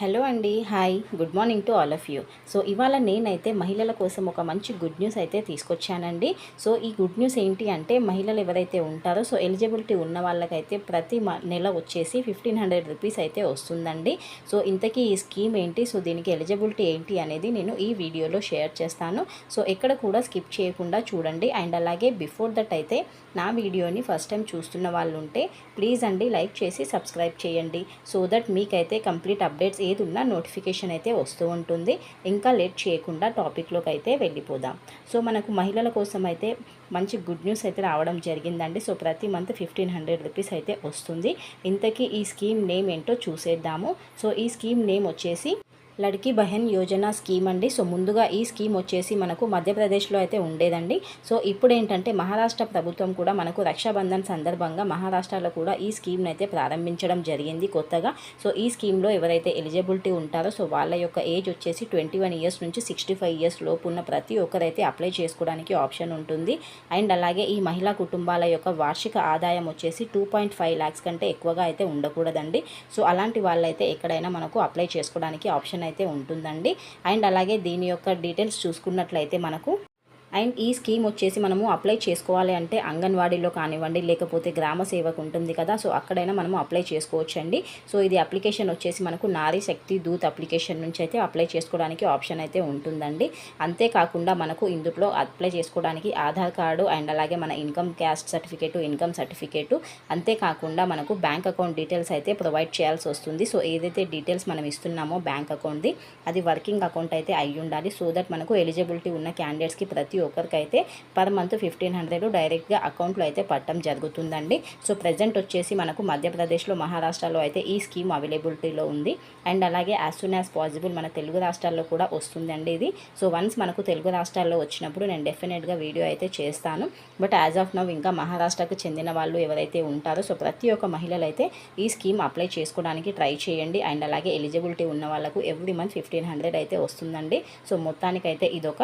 Hello అండి hi good morning to all of you. So ఇవాళ నేనైతే మహిళల కోసం ఒక మంచి గుడ్ న్యూస్ అయితే తీసుకొచ్చానండి. సో ఈ గుడ్ న్యూస్ ఏంటి అంటే మహిళలు ఎవరైతే ఉంటారో సో ఎలిజిబిలిటీ ఉన్న వాళ్ళకైతే ప్రతి మ- నెల వచ్చేసి ఫిఫ్టీన్ హండ్రెడ్ రూపీస్ అయితే వస్తుందండి. సో ఇంతకీ ఈ స్కీమ్ ఏంటి సో దీనికి ఎలిజిబిలిటీ ఏంటి అనేది నేను ఈ వీడియోలో షేర్ చేస్తాను. సో ఎక్కడ కూడా స్కిప్ చేయకుండా చూడండి. అండ్ అలాగే బిఫోర్ దట్ అయితే నా వీడియోని ఫస్ట్ టైం చూస్తున్న వాళ్ళు ఉంటే ప్లీజ్ అండి లైక్ చేసి సబ్స్క్రైబ్ చేయండి. సో దట్ మీకైతే కంప్లీట్ అప్డేట్స్ ఏది ఉన్నా నోటిఫికేషన్ అయితే వస్తూ ఉంటుంది. ఇంకా లేట్ చేయకుండా టాపిక్లోకి అయితే వెళ్ళిపోదాం. సో మనకు మహిళల కోసం అయితే మంచి గుడ్ న్యూస్ అయితే రావడం జరిగిందండి. సో ప్రతి మంత్ ఫిఫ్టీన్ హండ్రెడ్ రూపీస్ అయితే వస్తుంది. ఇంతకీ ఈ స్కీమ్ నేమ్ ఏంటో చూసేద్దాము. సో ఈ స్కీమ్ నేమ్ వచ్చేసి లడ్కీ బహన్ యోజన స్కీమ్ అండి. సో ముందుగా ఈ స్కీమ్ వచ్చేసి మనకు మధ్యప్రదేశ్లో అయితే ఉండేదండి. సో ఇప్పుడు ఏంటంటే మహారాష్ట్ర ప్రభుత్వం కూడా మనకు రక్షాబంధన్ సందర్భంగా మహారాష్ట్రలో కూడా ఈ స్కీమ్ని అయితే ప్రారంభించడం జరిగింది కొత్తగా. సో ఈ స్కీమ్లో ఎవరైతే ఎలిజిబిలిటీ ఉంటారో సో వాళ్ళ యొక్క ఏజ్ వచ్చేసి ట్వంటీ వన్ ఇయర్స్ నుంచి సిక్స్టీ ఫైవ్ ఇయర్స్ లోపు ఉన్న ప్రతి ఒక్కరైతే అప్లై చేసుకోవడానికి ఆప్షన్ ఉంటుంది. అండ్ అలాగే ఈ మహిళా కుటుంబాల యొక్క వార్షిక ఆదాయం వచ్చేసి టూ పాయింట్ ఫైవ్ ల్యాక్స్ కంటే ఎక్కువగా అయితే ఉండకూడదండి. సో అలాంటి వాళ్ళైతే ఎక్కడైనా మనకు అప్లై చేసుకోవడానికి ఆప్షన్ అయితే ఉంటుందండి. అండ్ అలాగే దీని యొక్క డీటెయిల్స్ చూసుకున్నట్లయితే మనకు అండ్ ఈ స్కీమ్ వచ్చేసి మనము అప్లై చేసుకోవాలి అంటే అంగన్వాడీలో కానివ్వండి లేకపోతే గ్రామ సేవకు ఉంటుంది కదా సో అక్కడైనా మనము అప్లై చేసుకోవచ్చండి. సో ఇది అప్లికేషన్ వచ్చేసి మనకు నారీ శక్తి దూత్ అప్లికేషన్ నుంచి అయితే అప్లై చేసుకోవడానికి ఆప్షన్ అయితే ఉంటుందండి. అంతేకాకుండా మనకు ఇందులో అప్లై చేసుకోవడానికి ఆధార్ కార్డు అండ్ అలాగే మన income caste certificate income certificate అంతేకాకుండా మనకు బ్యాంక్ అకౌంట్ డీటెయిల్స్ అయితే ప్రొవైడ్ చేయాల్సి వస్తుంది. సో ఏదైతే డీటెయిల్స్ మనం ఇస్తున్నామో బ్యాంక్ అకౌంట్ది అది వర్కింగ్ అకౌంట్ అయితే అయి ఉండాలి సో దట్ మనకు ఎలిజిబిలిటీ ఉన్న క్యాండిడేట్స్కి ప్రతి ఒక్కరికైతే పర్ మంత్ ఫిఫ్టీన్ హండ్రెడ్ డైరెక్ట్గా అకౌంట్లో అయితే పట్టడం జరుగుతుందండి. సో ప్రజెంట్ వచ్చేసి మనకు మధ్యప్రదేశ్లో మహారాష్ట్రలో అయితే ఈ స్కీమ్ అవైలబిలిటీలో ఉంది. అండ్ అలాగే యాజ్ సూన్ యాజ్ పాసిబుల్ మన తెలుగు రాష్ట్రాల్లో కూడా వస్తుందండి ఇది. సో వన్స్ మనకు తెలుగు రాష్ట్రాల్లో వచ్చినప్పుడు నేను డెఫినెట్గా వీడియో అయితే చేస్తాను. బట్ యాజ్ ఆఫ్ నవ్ ఇంకా మహారాష్ట్రకు చెందిన వాళ్ళు ఎవరైతే ఉంటారో సో ప్రతి ఒక్క మహిళలు అయితే ఈ స్కీమ్ అప్లై చేసుకోవడానికి ట్రై చేయండి. అండ్ అలాగే ఎలిజిబిలిటీ ఉన్న వాళ్ళకు ఎవ్రీ మంత్ ఫిఫ్టీన్ హండ్రెడ్ అయితే వస్తుందండి. సో మొత్తానికైతే ఇదొక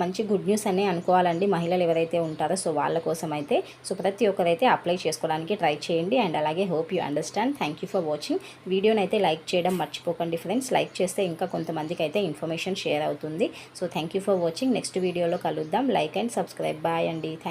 మంచి గుడ్ న్యూస్ అనే అనుకోవాలండి. మహిళలు ఎవరైతే ఉంటారో సో వాళ్ళ కోసం అయితే సో ప్రతి ఒక్కరైతే అప్లై చేసుకోవడానికి ట్రై చేయండి. అండ్ అలాగే hope you understand. Thank you for watching. వీడియోని అయితే లైక్ చేయడం మర్చిపోకండి ఫ్రెండ్స్. లైక్ చేస్తే ఇంకా కొంతమందికి అయితే ఇన్ఫర్మేషన్ షేర్ అవుతుంది. So thank you for watching. Next వీడియోలో కలుద్దాం. Like and subscribe. బాయ్ అండి. థ్యాంక్